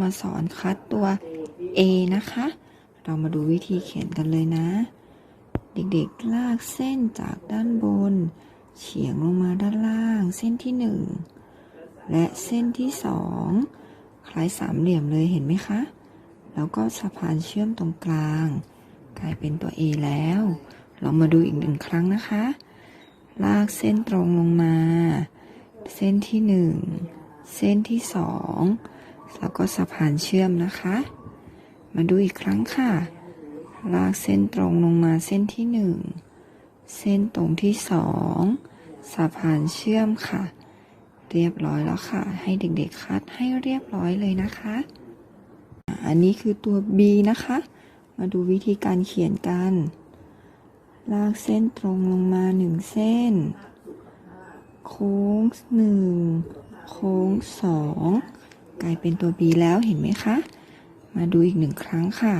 มาสอนคัดตัว A นะคะ เรามาดูวิธีเขียนกันเลยนะ เด็กๆลากเส้นจากด้านบน เฉียงลงมาด้านล่าง เส้นที่หนึ่งและเส้นที่สองคล้ายสามเหลี่ยมเลยเห็นไหมคะ แล้วก็สะพานเชื่อมตรงกลาง กลายเป็นตัว A แล้ว เรามาดูอีกหนึ่งครั้งนะคะ ลากเส้นตรงลงมา เส้นที่หนึ่งเส้นที่สอง แล้วก็สะพานเชื่อมนะคะ มาดูอีกครั้งค่ะ ลากเส้นตรงลงมาเส้นที่หนึ่งเส้นตรงที่สองสะพานเชื่อมค่ะ เรียบร้อยแล้วค่ะ ให้เด็กๆคัดให้เรียบร้อยเลยนะคะ อันนี้คือตัว B นะคะ มาดูวิธีการเขียนกัน ลากเส้นตรงลงมาหนึ่งเส้น โค้งหนึ่งโค้งสอง กลายเป็นตัว B แล้วเห็นไหมคะ มาดูอีกหนึ่งครั้งค่ะ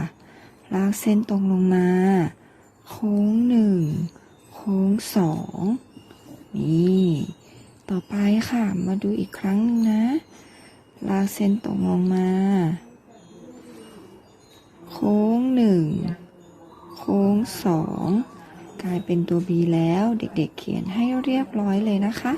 ลากเส้นตรงลงมา โค้งหนึ่งโค้งสองนี่ ต่อไปค่ะ มาดูอีกครั้งหนึงนะ ลากเส้นตรงลงมา โค้งหนึ่งโค้งสองกลายเป็นตัว B แล้ว เด็กๆเขียนให้เรียบร้อยเลยนะคะ